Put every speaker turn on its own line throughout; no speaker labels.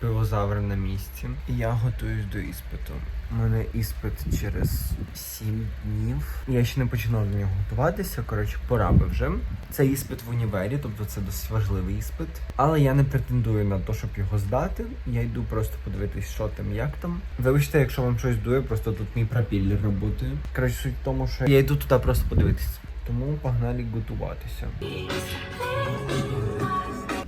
Пивозавр на місці. Я готуюсь до іспиту. У мене іспит через 7 днів. Я ще не починав до нього готуватися. Коротше, пора би вже. Це іспит в універі, тобто це досить важливий іспит. Але я не претендую на те, щоб його здати. Я йду просто подивитись, що там, як там. Вибачте, якщо вам щось дує, просто тут мій пропіллер працює. Коротше, суть в тому, що я йду туди просто подивитись. Тому погнали готуватися.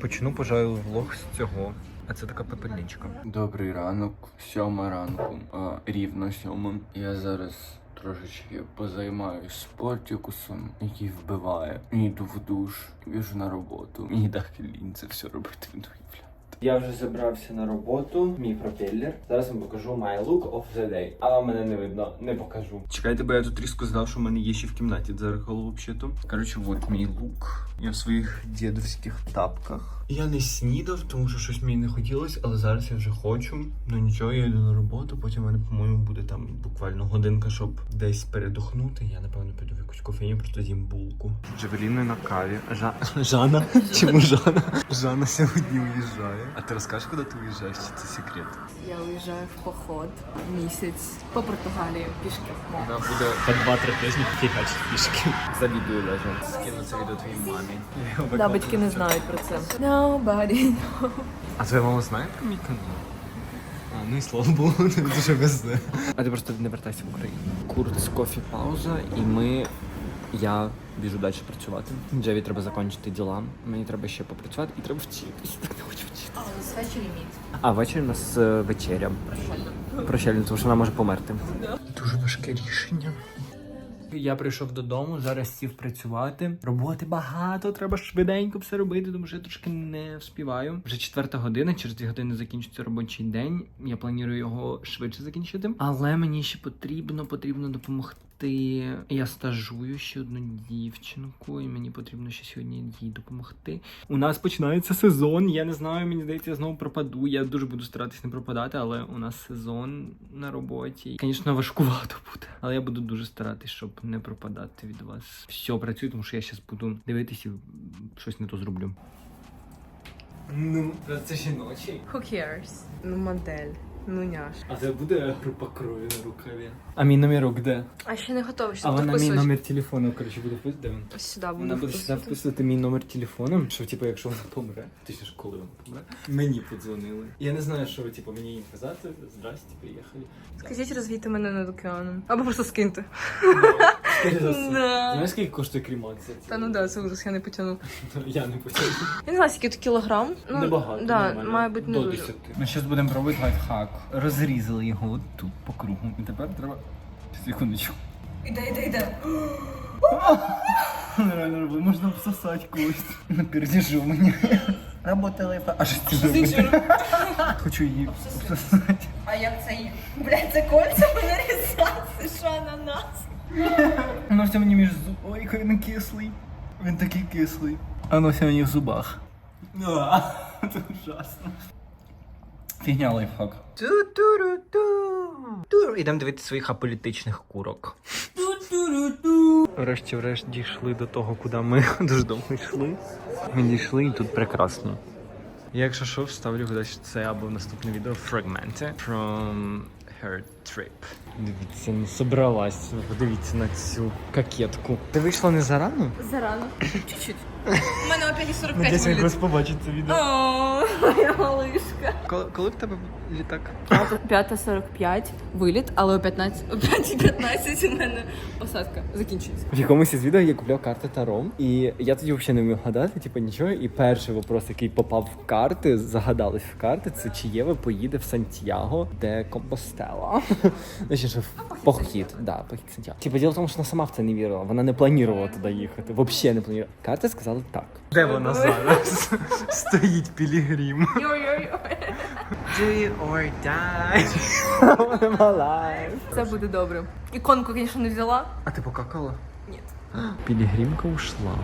Почну, пожалуй, влог з цього. А це така пепельничка. Добрий ранок, сьома ранку, а, рівно сьома. Я зараз трошечки позаймаюсь спортикусом, який вбиває. Йду в душ, біжу на роботу. Мені так лінь це все робити не уявляти. Я вже забрався на роботу, мій пропеллер. Зараз вам покажу my look of the day. Але мене не видно, не покажу. Чекайте, бо я тут різко сказав, що в мене є ще в кімнаті дзеркало взагалі-то. Коротше, от мій лук. Я в своїх дідовських тапках. Я не снідав, тому що щось мені не хотілося, але зараз я вже хочу. Ну нічого, я йду на роботу. Потім в мене, по-моєму, буде там буквально годинка, щоб десь передохнути. Я напевно піду в якусь кофейню, просто з'їм булку. Джавеліни на каві. Жа... Жана? Чому Жана? Жана сьогодні уїжджає. А ти розкажеш, куди ти уїжджаєш? Чи це секрет?
Я уїжджаю в поход місяць по Португалії пішки.
Вона буде по 2-3 тижні фігачить пішки. Завідую даже. Скину це відео твоїй мамі.
Да, батьки не знають про це. Nobody. knows.
А твоя мама знає про мій канал? А, ну і слава Богу, не дуже везе. А ти просто не вертайся в Україну. Курт кофі пауза, і ми. Я біжу далі працювати. Джеві треба закінчити діла. Мені треба ще попрацювати і треба вчитися. Так не хочу вчити.
Свечі ліміт.
А ввечері у нас е, вечеря. Прощальна, тому що вона може померти. Дуже важке рішення. Я прийшов додому, зараз сів працювати. Роботи багато, треба швиденько все робити, тому що я трошки не вспіваю. Вже четверта година, через дві години закінчиться робочий день. Я планую його швидше закінчити. Але мені ще потрібно, потрібно допомогти. Я стажую ще одну дівчинку, і мені потрібно ще сьогодні їй допомогти. У нас починається сезон. Я не знаю, мені здається, я знову пропаду. Я дуже буду старатись не пропадати, але у нас сезон на роботі. Звісно, важкувато буде. Але я буду дуже старатись, щоб не пропадати від вас. Все працює, тому що я зараз буду дивитися і щось не то зроблю. Ну, це жіночий.
Who cares? Ну, модель. Ну, няш.
А це буде група крові на рукаві. А мій номерок де?
А ще не готовий, що
А вона мій номер телефону, коротше, буде він?
Ось сюди
Вона буде сюди
вписувати.
вписувати мій номер телефону, що типу, якщо вона помре, точніше, коли вона помре, мені подзвонили. Я не знаю, що ви типу мені їм казати. Здрасте, приїхали.
Скажіть, розвійте мене над океаном. Або просто скиньте.
Знаєш, скільки коштує кремація?
Та ну да, це ужас, я не потягну.
Я не потягну.
Я не знаю, скільки тут кілограм. Ну,
Небагато.
Да, має бути не дуже.
Ми зараз будемо робити лайфхак. Розрізали його тут по кругу. І тепер треба. Секундочку.
Іде, іде, іде.
Реально робити, можна всосати кость. На пердіжу мені. Работа лайфхак. А що це робити? Хочу її всосати.
А як це є? Блядь, це кольця мене різати, що на нас?
Воно все мені між зуб. Ой, який він кислий. Він такий кислий. А Воно все мені в зубах. Це ужасно. Фігня лайфхак. Ідемо дивитися своїх аполітичних курок. Врешті-врешт дійшли до того, куди ми дуже довго йшли. Ми дійшли і тут прекрасно. Я, якщо що, вставлю кудись це або в наступне відео фрагменти from her trip. Дивіться, не собралась. Подивіться на цю кокетку. Ти вийшла не зарано?
Зарано. Чуть-чуть. У мене опять 45
Надіюсь,
виліт.
якраз побачить це відео.
О, моя малишка.
Коли, коли в тебе літак?
5.45 виліт, але о 15, о 5.15 у мене посадка закінчується.
В якомусь із відео я купляв карти Таром, і я тоді взагалі не міг гадати, типу нічого. І перший вопрос, який попав в карти, загадались в карти, це чи Єва поїде в Сантьяго де Компостела. Значить, що в похід, да, похід Сантьяго. Типу, діло в тому, що вона сама в це не вірила. Вона не планувала туди їхати. Взагалі не планувала. Карти сказали так. Де вона зараз? Стоїть Пілігрім. Do it or die.
Це буде добре. Іконку, звісно, не взяла.
А ти покакала?
Ні.
Пілігримка ушла.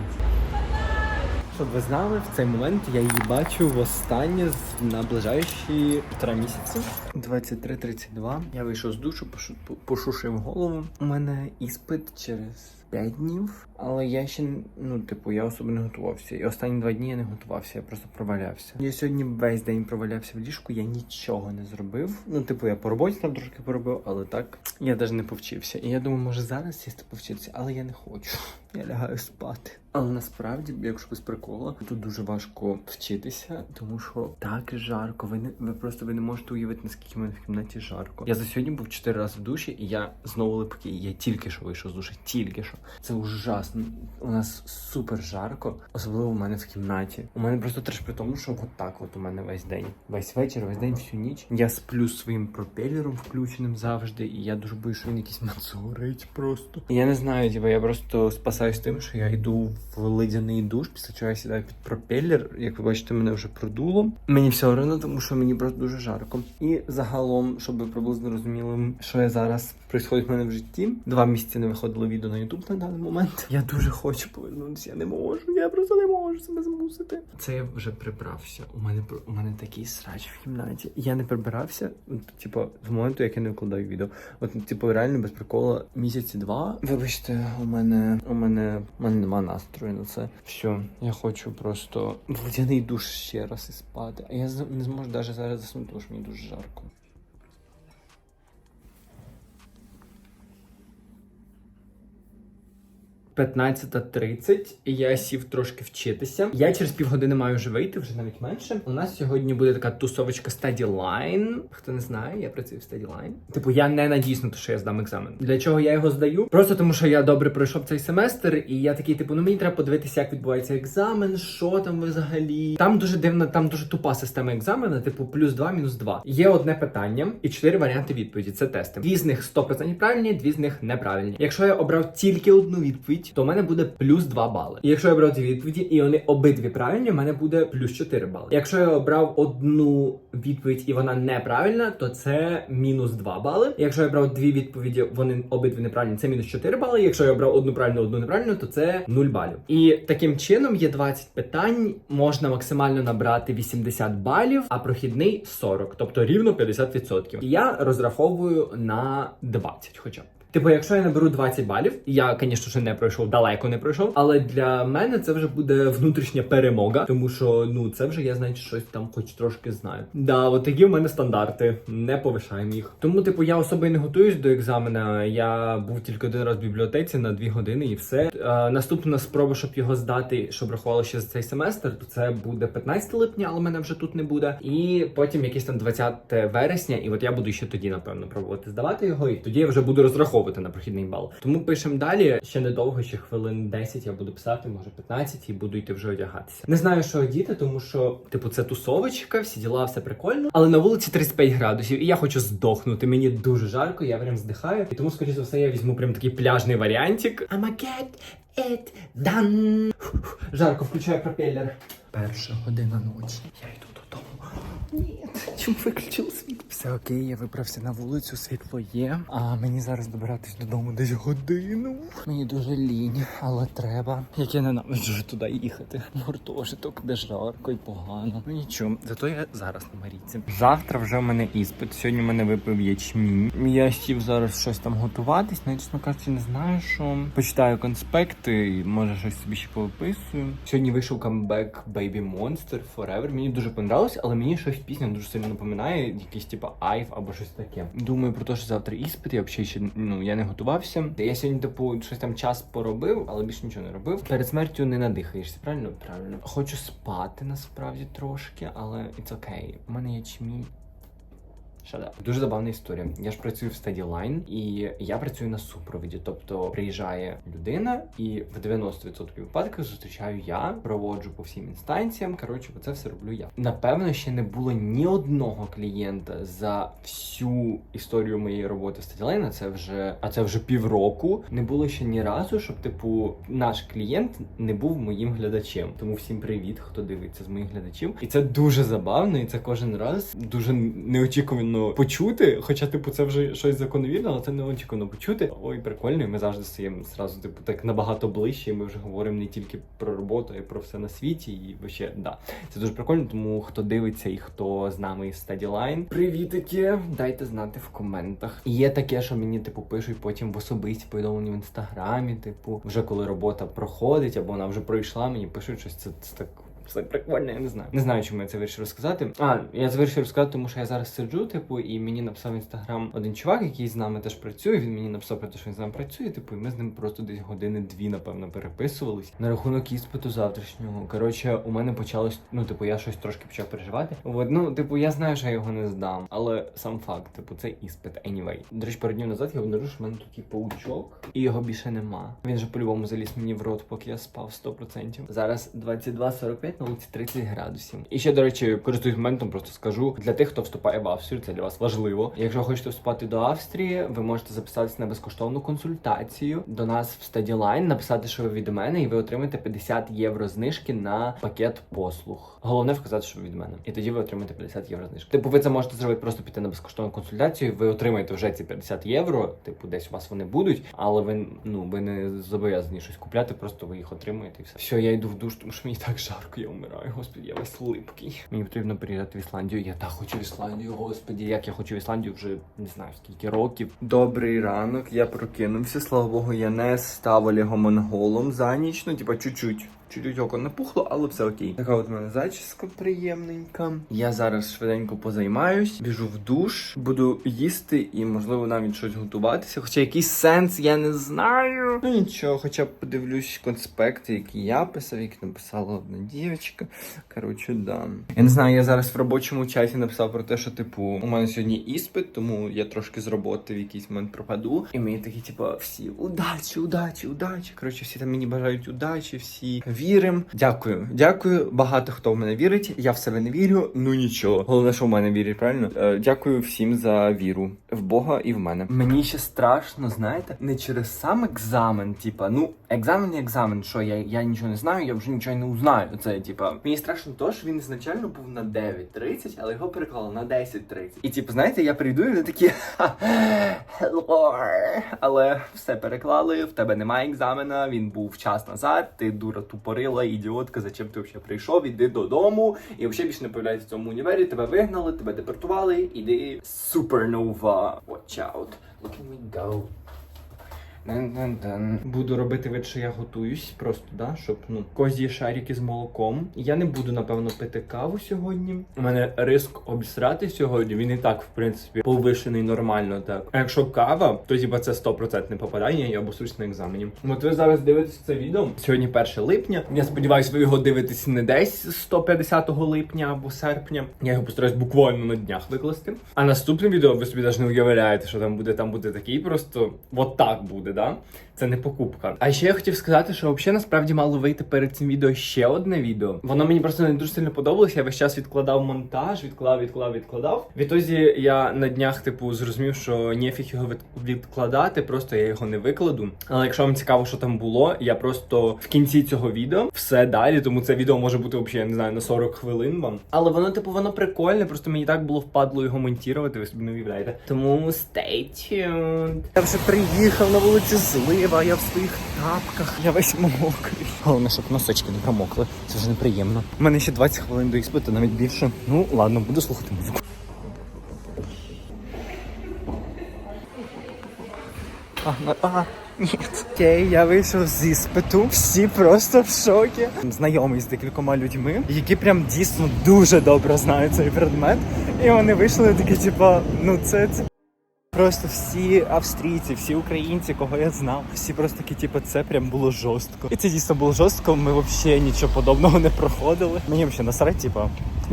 Щоб ви знали, в цей момент я її бачу востаннє з- на ближайші півтора місяці. 23.32. Я вийшов з душу, пошу- пошушив голову. У мене іспит через 5 днів, але я ще ну, типу, я особо не готувався. І останні два дні я не готувався, я просто провалявся. Я сьогодні весь день провалявся в ліжку, я нічого не зробив. Ну, типу, я по роботі там трошки поробив, але так я навіть не повчився. І я думаю, може зараз сісти повчитися, але я не хочу. Я лягаю спати. Але насправді, якщо без прикола, тут дуже важко вчитися, тому що так жарко. Ви не ви просто ви не можете уявити, наскільки в мене в кімнаті жарко. Я за сьогодні був чотири рази в душі, і я знову липкий. Я тільки що вийшов з душі, тільки що. Це ужасно. У нас супер жарко, особливо в мене в кімнаті. У мене просто треш при тому, що от так от у мене весь день. Весь вечір, весь день, всю ніч. Я сплю своїм пропелером включеним завжди, і я дуже боюсь, що він якийсь мацурить просто. Я не знаю, типа, я просто спасаюсь тим, що я йду в ледяний душ, після чого я сідаю під пропелер. Як ви бачите, мене вже продуло. Мені все одно, тому що мені просто дуже жарко. І загалом, щоб ви приблизно розуміли, що я зараз происходить в мене в житті. Два місяці не виходило відео на YouTube на даний момент. Я дуже хочу повернутися. Я не можу. Я просто не можу себе змусити. Це я вже прибрався. У мене у мене такий срач в кімнаті. Я не прибирався, типу, з моменту, як я не викладаю відео. От, типу, реально без прикола місяці два. Вибачте, у мене у мене у мене нема настрою на це. Все, я хочу просто в водяний душ ще раз і спати. А я не зможу навіть зараз заснути, тому що мені дуже жарко. 15.30, і я сів трошки вчитися. Я через півгодини маю вже вийти, вже навіть менше. У нас сьогодні буде така тусовочка Study Line. Хто не знає, я працюю в Study Line. Типу, я не надіюсь на те, що я здам екзамен. Для чого я його здаю? Просто тому, що я добре пройшов цей семестр, і я такий, типу, ну мені треба подивитися, як відбувається екзамен, що там взагалі. Там дуже дивна, там дуже тупа система екзамена, типу плюс 2, мінус 2. Є одне питання і чотири варіанти відповіді. Це тести. Дві з них 100% правильні, дві з них неправильні. Якщо я обрав тільки одну відповідь, то у мене буде плюс 2 бали. І якщо я обрав дві відповіді, і вони обидві правильні, у мене буде плюс 4 бали. Якщо я обрав одну відповідь і вона неправильна, то це мінус 2 бали. Якщо я обрав дві відповіді, вони обидві неправильні, це мінус 4 бали. Якщо я обрав одну правильну, одну неправильну, то це 0 балів. І таким чином є 20 питань, можна максимально набрати 80 балів, а прохідний 40, тобто рівно 50%. І я розраховую на 20 хоча б. Типу, якщо я наберу 20 балів, я, звісно, ще не пройшов, далеко не пройшов. Але для мене це вже буде внутрішня перемога, тому що ну це вже я значить щось там, хоч трошки знаю. Да, от такі в мене стандарти, не повишаємо їх. Тому, типу, я особо не готуюсь до екзамена. Я був тільки один раз в бібліотеці на 2 години і все. Е, наступна спроба, щоб його здати, щоб рахувало ще за цей семестр, то це буде 15 липня, але мене вже тут не буде. І потім якесь там 20 вересня, і от я буду ще тоді, напевно, пробувати здавати його, і тоді я вже буду розраховувати на прохідний бал. Тому пишемо далі. Ще недовго, ще хвилин 10 я буду писати, може 15, і буду йти вже одягатися. Не знаю, що одіти, тому що, типу, це тусовочка, всі діла, все прикольно. Але на вулиці 35 градусів, і я хочу здохнути. Мені дуже жарко, я прям здихаю. І тому, скоріше за все, я візьму прям такий пляжний варіантик. I'ma get it done. Жарко, включаю пропеллер. Перша година ночі. Я йду додому. Ні, чому виключили світло? Все окей, я вибрався на вулицю, світло є. А мені зараз добиратись додому десь годину. Мені дуже лінь, але треба. Як я ненавиджу туди їхати. Гуртожиток, де жарко і погано. Ну нічого, зато я зараз на Маріці. Завтра вже в мене іспит. Сьогодні в мене випив ячмінь. Я сів зараз щось там готуватись. Ну, чесно кажучи, не знаю, що почитаю конспекти, може щось собі ще повиписую. Сьогодні вийшов камбек Baby Monster Forever. Мені дуже понравилось, але мені щось пісня дуже сильно напоминає, якийсь типу айф або щось таке. Думаю про те, що завтра іспит, я взагалі ще ну я не готувався. Я сьогодні, типу, щось там час поробив, але більше нічого не робив. Перед смертю не надихаєшся, правильно? Правильно. Хочу спати насправді трошки, але it's okay. У мене є чмінь. Шада. Дуже забавна історія. Я ж працюю в Study Line, і я працюю на супроводі. Тобто приїжджає людина, і в 90% випадків зустрічаю я, проводжу по всім інстанціям. Коротше, це все роблю я. Напевно, ще не було ні одного клієнта за всю історію моєї роботи в Study Line, а Це вже а це вже півроку. Не було ще ні разу, щоб типу наш клієнт не був моїм глядачем. Тому всім привіт, хто дивиться з моїх глядачів. І це дуже забавно, і це кожен раз дуже неочікувано
неочікувано почути. Хоча, типу, це вже щось закономірне, але це неочікувано почути. Ой, прикольно, і ми завжди стаємо зразу, типу, так набагато ближче. І ми вже говоримо не тільки про роботу, а й про все на світі. І вообще, да, це дуже прикольно. Тому хто дивиться і хто з нами із StudyLine, привітики, дайте знати в коментах. Є таке, що мені типу пишуть потім в особисті повідомлення в інстаграмі. Типу, вже коли робота проходить або вона вже пройшла, мені пишуть щось. Це, це так. Це прикольно, я не знаю. Не знаю, чому я це вирішив розказати. А, я це вирішив розказати, тому що я зараз сиджу, типу, і мені написав інстаграм один чувак, який з нами теж працює. Він мені написав про те, що він з нами працює. Типу, і ми з ним просто десь години-дві, напевно, переписувались на рахунок іспиту завтрашнього. Коротше, у мене почалось, ну, типу, я щось трошки почав переживати. От, ну, типу, я знаю, що я його не здам, але сам факт, типу, це іспит anyway. До речі, пару днів назад я обнаружив, що в мене тут є паучок, і його більше нема. Він же по-любому заліз мені в рот, поки я спав 100%. Зараз 22.45, на вулиці 30 градусів. І ще, до речі, користуюсь моментом, просто скажу для тих, хто вступає в Австрію, це для вас важливо. Якщо хочете вступати до Австрії, ви можете записатися на безкоштовну консультацію до нас в StudyLine, написати, що ви від мене, і ви отримаєте 50 євро знижки на пакет послуг. Головне вказати, що ви від мене, і тоді ви отримаєте 50 євро знижки. Типу, ви це можете зробити просто піти на безкоштовну консультацію. Ви отримаєте вже ці 50 євро. Типу, десь у вас вони будуть, але ви ну ви не зобов'язані щось купляти, просто ви їх отримуєте і все. Все, я йду в душ, тому що мені так жарко, я вмираю. Господи, я весь липкий. Мені потрібно приїхати в Ісландію. Я так хочу в Ісландію. Господі, як я хочу в Ісландію вже не знаю скільки років.
Добрий ранок, я прокинувся. Слава Богу, я не став олігомонголом за ніч. Ну, типа, чуть-чуть. Чуть-чуть око напухло, але все окей. Така от у мене зачіска приємненька. Я зараз швиденько позаймаюсь, біжу в душ, буду їсти і, можливо, навіть щось готуватися. Хоча якийсь сенс я не знаю. Ну нічого, хоча б подивлюсь конспекти, які я писав, які написала одна дівчинка. Коротше, да. Я не знаю, я зараз в робочому чаті написав про те, що, типу, у мене сьогодні іспит, тому я трошки з роботи в якийсь момент пропаду. І мені такі, типу, всі удачі, удачі, удачі. Коротше, всі там мені бажають удачі, всі вірим. Дякую, дякую. Багато хто в мене вірить. Я в себе не вірю. Ну нічого. Головне, що в мене вірять, правильно? Е, дякую всім за віру в Бога і в мене. Мені ще страшно, знаєте, не через сам екзамен, типа, ну, екзамен і екзамен, що я, я нічого не знаю, я вже нічого не узнаю. Це типа, мені страшно то, що він ізначально був на 9.30, але його переклали на 10.30. І типу, знаєте, я прийду і вони такі hello. Але все переклали, в тебе немає екзамена, він був час назад, ти дура тупорила, ідіотка, зачем ти взагалі прийшов, іди додому, і взагалі більше не появляється в цьому універі, тебе вигнали, тебе депортували, іди супернова. Watch out. Look at me go. Буду робити вид, що я готуюсь, просто да, щоб ну козі шарики з молоком. Я не буду напевно пити каву сьогодні. У мене риск обісрати сьогодні. Він і так, в принципі, повишений нормально. Так. А якщо кава, то типа це 100% попадання, я обосусь на екзамені. От ви зараз дивитесь це відео. Сьогодні 1 липня. Я сподіваюся, ви його дивитесь не десь 150 липня або серпня. Я його постараюсь буквально на днях викласти. А наступне відео ви собі навіть не уявляєте, що там буде. Там буде такий просто от так буде, да? Це не покупка. А ще я хотів сказати, що взагалі насправді мало вийти перед цим відео ще одне відео. Воно мені просто не дуже сильно подобалося. Я весь час відкладав монтаж, відклав, відклав, відкладав. Відтоді я на днях, типу, зрозумів, що ніфіг його відкладати, просто я його не викладу. Але якщо вам цікаво, що там було, я просто в кінці цього відео все далі, тому це відео може бути взагалі, я не знаю, на 40 хвилин вам. Але воно, типу, воно прикольне, просто мені так було впадло його монтувати, ви собі не уявляєте. Тому stay tuned. Я вже приїхав на вулицю Злива, я в своїх тапках, я весь мокрий. Головне, щоб носочки не промокли. Це вже неприємно. У мене ще 20 хвилин до іспиту, навіть більше. Ну, ладно, буду слухати музику. А, на- а, ні. Окей, я вийшов з іспиту. Всі просто в шокі. Знайомий з декількома людьми, які прям дійсно дуже добре знають цей предмет. І вони вийшли такі, типа, ну це, це Просто всі австрійці, всі українці, кого я знав, всі просто такі, типу, це прям було жорстко. І це дійсно було жорстко. Ми взагалі нічого подобного не проходили. Мені взагалі насрать, типу,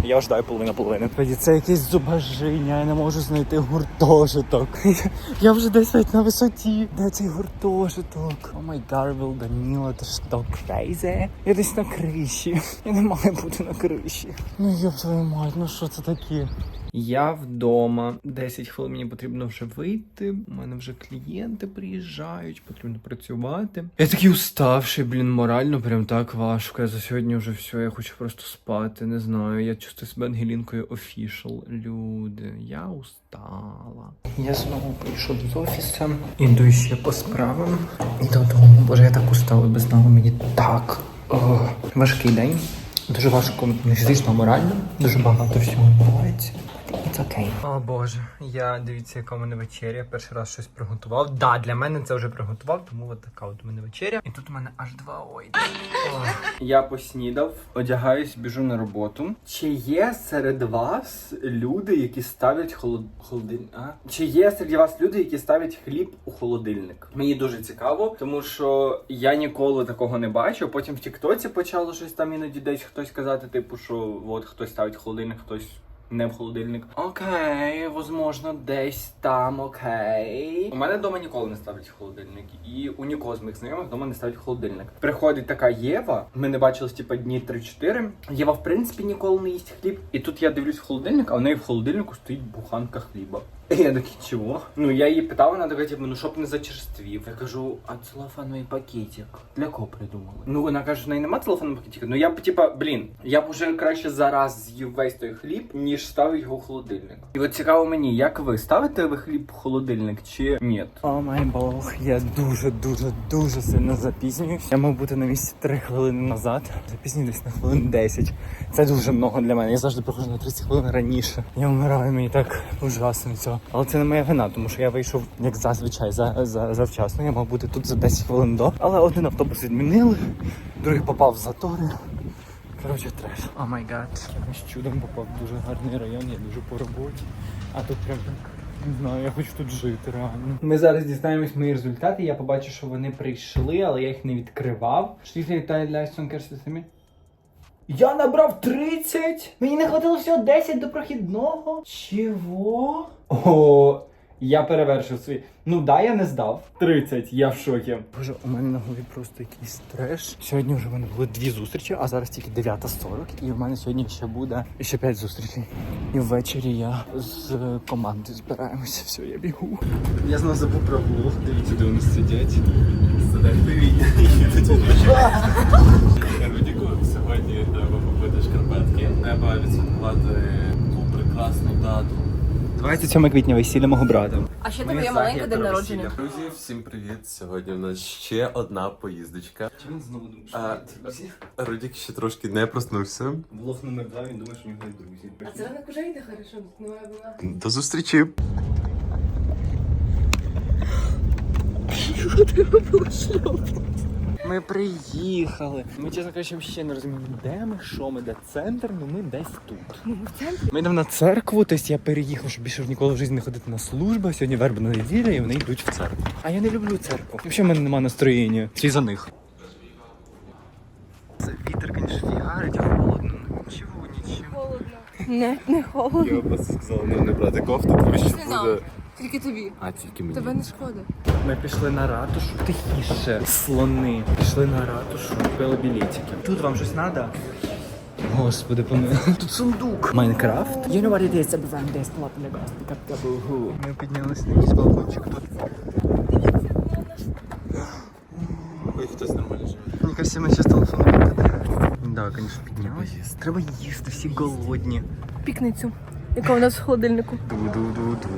я ждаю половина половини. Тоді це якесь зубожіння, я не можу знайти гуртожиток. Я вже десь на висоті. Де цей гуртожиток? О май гарвел, Даніло, ти що крейзе? Я десь на криші. Я не маю бути на криші. Ну йоп твою мать, ну що це таке? Я вдома. 10 хвилин мені потрібно вже вийти. У мене вже клієнти приїжджають, потрібно працювати. Я такий уставший, блін, морально прям так важко. Я за сьогодні вже все, я хочу просто спати. Не знаю. Я чувствую себе Ангелінкою офішал. Люди, я устала. Я знову прийшов з офісу. Іду ще по справам. І додому. Боже, я так устала без нами. Мені так. О, важкий день. Дуже важко не фізично, морально. Дуже багато всього відбувається. It's okay. О боже, я дивіться, яка у мене вечеря. Перший раз щось приготував. Да, для мене це вже приготував, тому от така от у мене вечеря. І тут у мене аж два ой. Я поснідав, одягаюсь, біжу на роботу. Чи є серед вас люди, які ставлять холод... холодильник? А? Чи є серед вас люди, які ставлять хліб у холодильник? Мені дуже цікаво, тому що я ніколи такого не бачив. Потім в Тіктоці почало щось там іноді десь хтось казати, типу, що от хтось ставить холодильник, хтось. Не в холодильник. Окей, возможно, десь там окей. У мене вдома ніколи не ставлять холодильник. І у нікого з моїх знайомих вдома не ставлять холодильник. Приходить така Єва. Ми не бачились типа дні 3-4. Єва, в принципі, ніколи не їсть хліб. І тут я дивлюсь в холодильник, а в неї в холодильнику стоїть буханка хліба. Я такий, чого? Ну я її питав, вона така, типу, ну щоб не зачерствів. Я кажу, а целофановий пакетик для кого придумали? Ну вона каже, в неї нема целофанового пакетика. Ну я б типа, блін, я б уже краще зараз з'їв весь той хліб, ніж ставив його в холодильник. І от цікаво мені, як ви ставите ви хліб в холодильник чи ні? О май бог, я дуже, дуже, дуже сильно запізнююсь. Я мав бути на місці 3 хвилини назад. Запізнююсь на хвилин 10. Це дуже много для мене. Я завжди приходжу на 30 хвилин раніше. Я вмираю, мені так ужасно цього. Але це не моя вина, тому що я вийшов як зазвичай за, за, завчасно. Я мав бути тут за 10 хвилин до. Але один автобус відмінили, другий попав в затори. Коротше, треш. О май гад. Якимось чудом попав в дуже гарний район, я біжу по роботі. А тут прям так. Не знаю, я хочу тут жити реально. Ми зараз дізнаємось мої результати. Я побачу, що вони прийшли, але я їх не відкривав. Штіфлі та Ляйсон самі. Я набрав 30! Мені не хватило всього 10 до прохідного. Чого? О, я перевершив свій. Ну да, я не здав. 30, я в шокі. Боже, у мене на голові просто якийсь треш. Сьогодні вже в мене були дві зустрічі, а зараз тільки 9.40. І в мене сьогодні ще буде ще 5 зустрічей. І ввечері я з командою збираємося. Все, я бігу. Я знову забув про влог. Дивіться, де вони сидять.
Сидять. Рудіку сьогодні треба купити шкарпетки. Треба відсвяткувати ту прекрасну дату.
27 квітня весілля мого брата.
А ще тебе є
захід
маленький день народження.
Друзі, всім привіт! Сьогодні в нас ще одна поїздочка.
Чи він знову думає,
А, Рудік ще трошки не проснувся.
Влог номер 2, він думає, що в нього є друзі.
А це ранок уже йде хорошо, тут немає була.
До зустрічі!
Ми приїхали. Ми, чесно кажучи, ще не розуміємо, де ми, що ми, де центр, ну ми десь тут.
Ну, в центрі.
Ми йдемо на церкву, тобто я переїхав, щоб більше ніколи в житті не ходити на службу. Сьогодні вербна неділя, і вони йдуть в церкву. А я не люблю церкву. Взагалі в мене немає настроєння. Всі за них. Це вітер, звісно, фігарить, холодно. Нічого, нічого.
Холодно. Не, не холодно.
Я просто сказав не, не брати кофту, тому що буде.
Тільки тобі.
А тільки мені.
Тебе не шкода.
Ми пішли на ратушу тихіше. Слони. Пішли на ратушу, купили білетики. Тут вам щось треба? Господи, помилуй. Тут сундук. Майнкрафт. You know what it is, забуваємо десь платне гостика. Ми піднялися на якийсь балкончик тут.
Ой, хтось нормально живе.
Мені кажется, ми зараз телефон викидаємо. Да, звісно, піднялися. Треба їсти, всі голодні.
Пікницю. Яка у нас в холодильнику.
Ду-ду-ду-ду.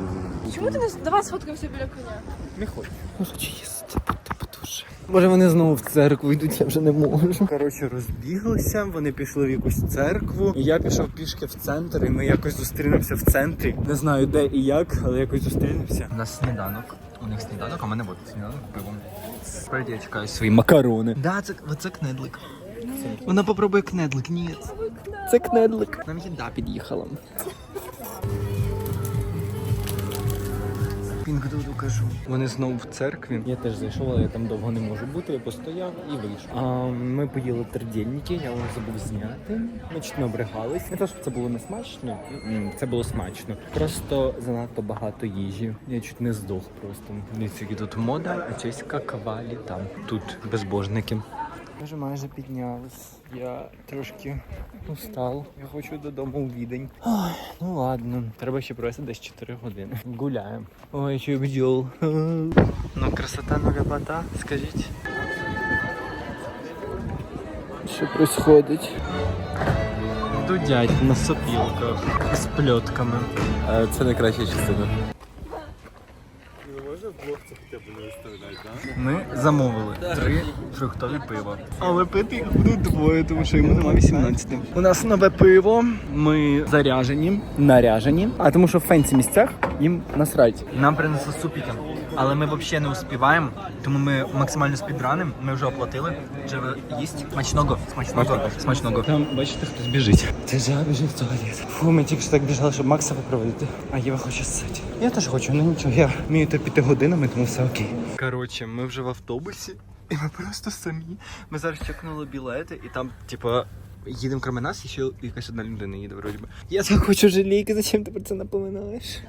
Чому ти не давай сфоткаємося біля коня?
Не хочу. Не хочу їсти, типу дуже. Може вони знову в церкву йдуть, я вже не можу. Коротше, розбіглися, вони пішли в якусь церкву. І я пішов пішки в центр, і ми якось зустрінемося в центрі. Не знаю де і як, але якось зустрінемося. У нас сніданок. У них сніданок, а в мене от сніданок пивом. Спереді я чекаю свої макарони. Да, це, це кнедлик. Вона попробує кнедлик. Ні. Це кнедлик. Нам їда під'їхала. Пінг-дуду кажу. Вони знову в церкві. Я теж зайшов, але я там довго не можу бути. Я постояв і вийшов. А, ми поїли тридільники, я вам забув зняти. Ми чуть не обригались. Не те, що це було не смачно. Це було смачно. Просто занадто багато їжі. Я чуть не здох просто. Дивіться, тут мода, а чеська кавалі там. Тут безбожники. Вже майже піднялись. Я трошки устал. Я хочу додому у відень. Ой, ну ладно. Треба ще провести десь 4 години. Гуляємо. Ой, що бджол. Ну, красота ну ляпота, скажіть. Що происходить? Дудять на сопілках з пльотками.
Це найкраща частина. Це хоча б не виставляють, так?
Ми замовили три фруктові пива. Але пити їх будуть двоє, тому що йому нема 18. У нас нове пиво. Ми заряжені, наряжені. А тому що в фенсі місцях їм насрать. Нам принесли супіки. Але ми взагалі не успіваємо, тому ми максимально спідраним. Ми вже оплатили. Вже їсть. Смачного. Смачного. Смачного. Там бачите, хтось біжить. Це жаба біжить в туалет. Фу, ми тільки що так біжали, щоб Макса випроводити. А Єва хоче ссати. Я теж хочу, ну нічого. Я вмію терпіти годинами, тому все окей. Коротше, ми вже в автобусі, і ми просто самі. Ми зараз чекнули білети, і там, типа. Їдемо крім нас, і ще якась одна людина їде, вроді би. Я так хочу жалійки, зачем ти про це напоминаєш?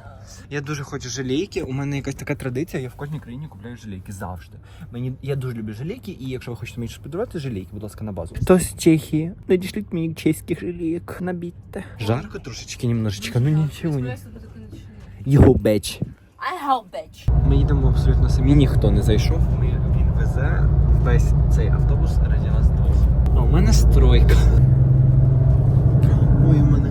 Я дуже хочу жалійки. У мене якась така традиція, я в кожній країні купляю жалійки завжди. Мені я дуже люблю жалійки, і якщо ви хочете мені щось подарувати, жалійки, будь ласка, на базу. Хто з Чехії? Надішліть мені чеських жалійок, набітьте. Жарко трошечки, немножечко, ну нічого. Ні. Його беч.
I help bitch.
Ми їдемо абсолютно самі, ніхто не зайшов. Ми, він везе весь цей автобус раді нас двох. А у мене стройка. Ой, у мене.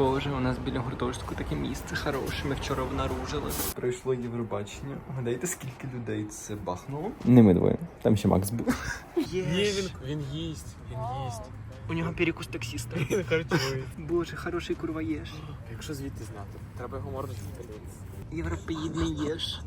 Боже, у нас біля гуртожитку таке місце хороше. Ми вчора обнаружили. Пройшло Євробачення. Гадайте, скільки людей це бахнуло? Не ми двоє. Там ще Макс був.
Є, він, він їсть, він їсть.
У нього перекус таксіста.
Він харчує.
Боже, хороший курва єш.
Якщо звідти знати, треба його мордочку подивитися.
Європеїдний єш.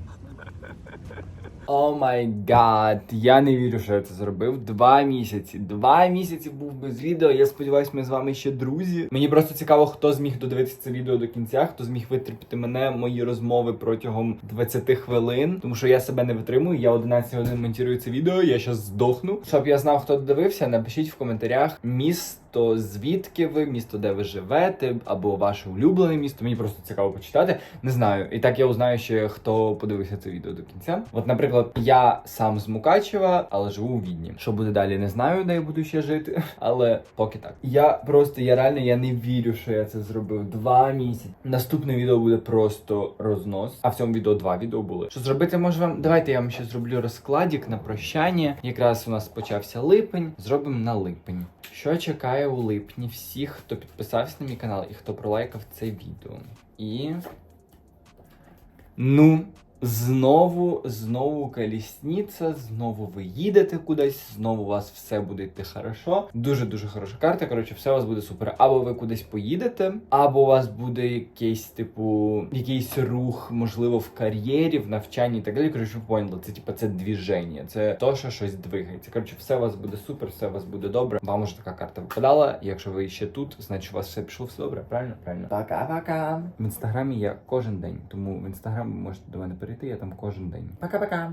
О май гад, я не вірю, що я це зробив. Два місяці. Два місяці був без відео. Я сподіваюся, ми з вами ще друзі. Мені просто цікаво, хто зміг додивитися це відео до кінця, хто зміг витерпіти мене, мої розмови протягом 20 хвилин. Тому що я себе не витримую. Я 11 годин монтую це відео, я щас здохну. Щоб я знав, хто додивився, напишіть в коментарях місто, звідки ви, місто, де ви живете, або ваше улюблене місто. Мені просто цікаво почитати. Не знаю. І так я узнаю ще, хто подивився це до кінця. От, наприклад, я сам з Мукачева, але живу у Відні. Що буде далі, не знаю, де я буду ще жити. Але поки так. Я просто, я реально я не вірю, що я це зробив. Два місяці. Наступне відео буде просто рознос. А в цьому відео два відео були. Що зробити може вам? Давайте я вам ще зроблю розкладик на прощання. Якраз у нас почався липень. Зробимо на липень. Що чекає у липні всіх, хто підписався на мій канал і хто пролайкав це відео. І. Ну, знову, знову колісниця, знову ви їдете кудись, знову у вас все буде йти хорошо. Дуже дуже хороша карта. Коротше, все у вас буде супер. Або ви кудись поїдете, або у вас буде якийсь, типу, якийсь рух, можливо, в кар'єрі, в навчанні і так далі. Коротше, ви поняли, це типу це двіження, це то, що щось двигається. Коротше, все у вас буде супер, все у вас буде добре. Вам уже така карта випадала. Якщо ви ще тут, значить у вас все пішло все добре. Правильно? Правильно. Пока-пока. В інстаграмі я кожен день, тому в інстаграм ви можете до мене перейти. Я там кожен день. Пока-пока.